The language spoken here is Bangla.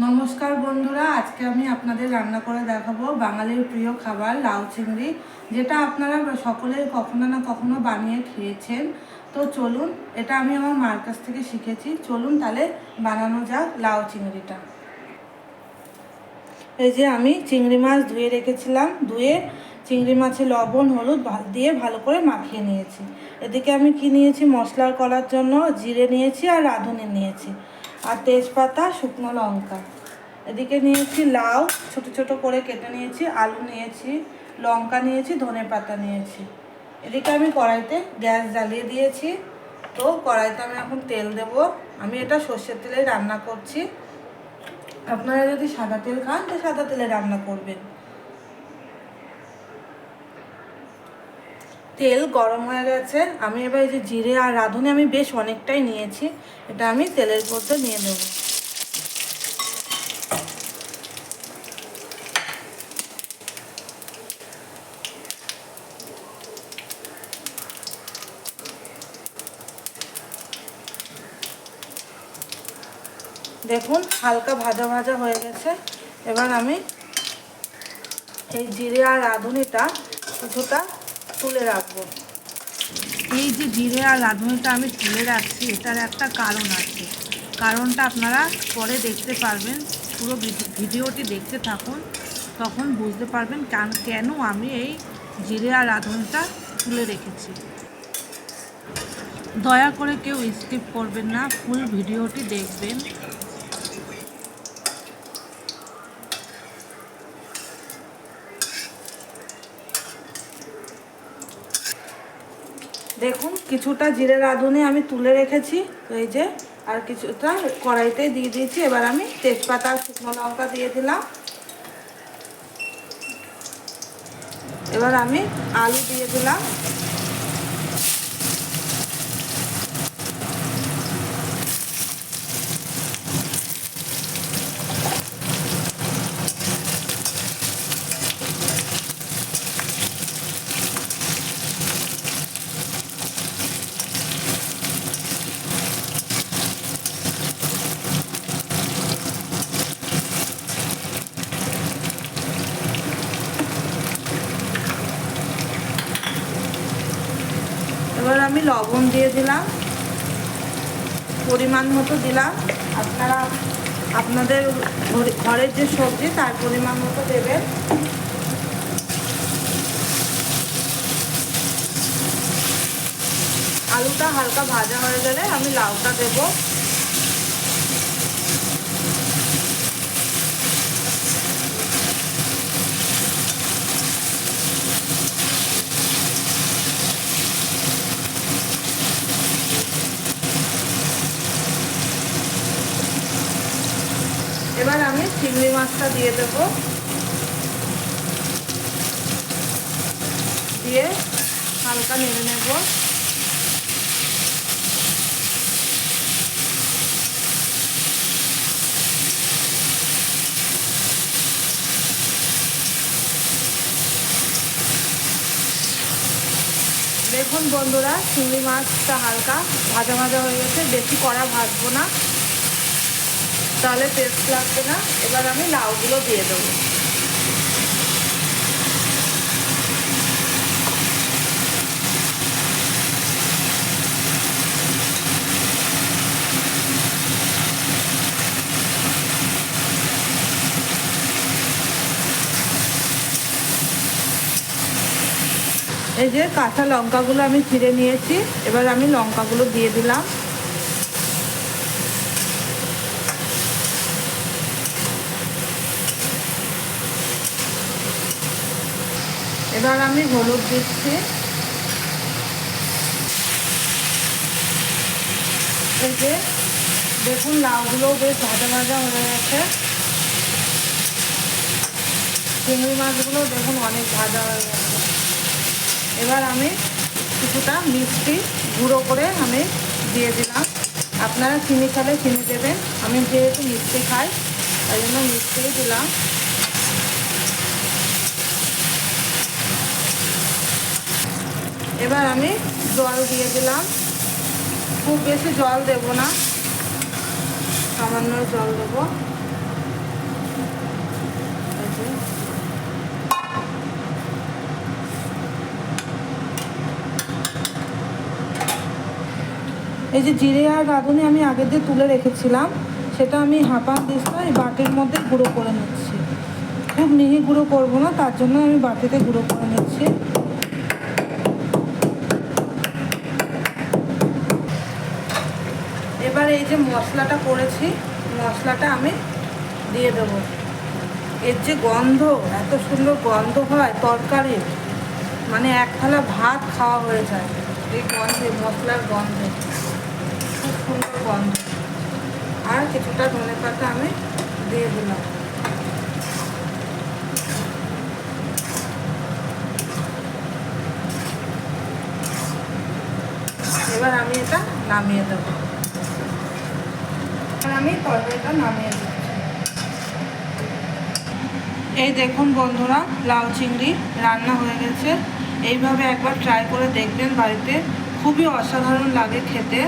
নমস্কার বন্ধুরা, আজকে আমি আপনাদের রান্না করে দেখাবো বাঙালির প্রিয় খাবার লাউ চিংড়ি, যেটা আপনারা সকলেই কখনো না কখনো বানিয়ে খেয়েছেন। তো চলুন, এটা আমি আমার মার কাছ থেকে শিখেছি। চলুন তাহলে বানানো যাক লাউ চিংড়িটা। এই যে আমি চিংড়ি মাছ ধুয়ে রেখেছিলাম, ধুয়ে চিংড়ি মাছে লবণ, হলুদ দিয়ে ভালো করে মাখিয়ে নিয়েছি। এদিকে আমি কি নিয়েছি? মশলার করার জন্য জিরে নিয়েছি আর রাঁধুনি নিয়েছি। আর তেজপাতা, শুকনো লঙ্কা। এদিকে নিয়েছি লাউ, ছোট ছোট করে কেটে নিয়েছি, আলু নিয়েছি, লঙ্কা নিয়েছি, ধনে পাতা নিয়েছি। এদিকে আমি কড়াইতে গ্যাস জ্বালিয়ে দিয়েছি। তো কড়াইতে আমি এখন তেল দেব। আমি এটা সর্ষের তেলে রান্না করছি। আপনারা যদি সাদা তেল খান, তো সাদা তেলে রান্না করবেন। তেল গরম হয়ে গেছে। আমি এবার এই যে জিরে আর রাঁধুনি আমি বেশ অনেকটাই নিয়েছি। এটা আমি তেলের মধ্যে নিয়ে দেব দেখুন, হালকা ভাজা ভাজা হয়ে গেছে। এবার আমি এই জিরে আর রাঁধুনিটা কিছুটা তুলে রাখব। এই যে জিরে আর রাঁধুনিটা আমি তুলে রাখছি, এটার একটা কারণ আছে। কারণটা আপনারা পরে দেখতে পারবেন, পুরো ভিডি- ভিডিওটি দেখতে থাকুন, তখন বুঝতে পারবেন কেন আমি এই জিরে আর রাঁধুনিটা তুলে রেখেছি। দয়া করে কেউ স্কিপ করবেন না, ফুল ভিডিওটি দেখবেন। দেখুন, কিছুটা জিরে রাঁধুনি আমি তুলে রেখেছি, এই যে, আর কিছুটা কড়াইতে দিয়ে দিয়েছি। এবার আমি তেজপাতা, শুকনো লঙ্কা দিয়ে দিলাম। এবার আমি আলু দিয়ে দিলাম এবার আমি লবণ দিয়ে দিলাম। পরিমাণ মতো দিলাম। আপনারা আপনাদের ঘরের যে সবজি তার পরিমাণ মতো দেবেন। আলুটা হালকা ভাজা হয়ে গেলে আমি লাউটা দেবো। এবার আমি চিংড়ি মাছটা দিয়ে দেব। দিয়ে হালকা নেড়ে নেব। দেখুন বন্ধুরা, চিংড়ি মাছটা হালকা ভাজা ভাজা হয়ে গেছে, বেশি কড়া ভাজবো না। তাহলে টেস্ট লাগবে না। এবার আমি লাউগুলো দিয়ে দেবো। এই যে কাঁচা লঙ্কাগুলো আমি ছিঁড়ে নিয়েছি, এবার আমি লঙ্কাগুলো দিয়ে দিলাম। এবার আমি হলুদ দিচ্ছি। এই যে দেখুন, লাউগুলো বেশ ভাজা ভাজা হয়ে গেছে। চিংড়ি মাছগুলো দেখুন অনেক ভাজা হয়ে গেছে। এবার আমি কিছুটা মিষ্টি গুঁড়ো করে আমি দিয়ে দিলাম। আপনারা চিনি খেলে চিনি দেবেন। আমি যেহেতু মিষ্টি খাই, তাই জন্য মিষ্টি দিলাম। এবার আমি জল দিয়ে দিলাম। খুব বেশি জল দেব না। সামান্য জল দেব। এই যে জিরে আর রাঁধুনি আমি আগের দিয়ে তুলে রেখেছিলাম। সেটা আমি হাঁপান দিস্তা এই বাটির মধ্যে গুঁড়ো করে নিচ্ছি। খুব মিহি গুঁড়ো করব না, তার জন্য আমি বাটিতে গুঁড়ো করে নিচ্ছি। এবার এই যে মশলাটা করেছি, মশলাটা আমি দিয়ে দেবো। এর যে গন্ধ, এত সুন্দর গন্ধ হয় তরকারির। মানে এক থালা ভাত খাওয়া হয়ে যায় এই গন্ধে, মশলার গন্ধে। খুব সুন্দর গন্ধ। আর কিছুটা ধনে পাতা আমি দিয়ে দিলাম। এবার আমি এটা নামিয়ে দেবো। আমি নামিয়ে দিচ্ছি। এই দেখুন বন্ধুরা, লাউ চিংড়ি রান্না হয়ে গেছে। এইভাবে একবার ট্রাই করে দেখবেন বাড়িতে। খুবই অসাধারণ লাগে খেতে।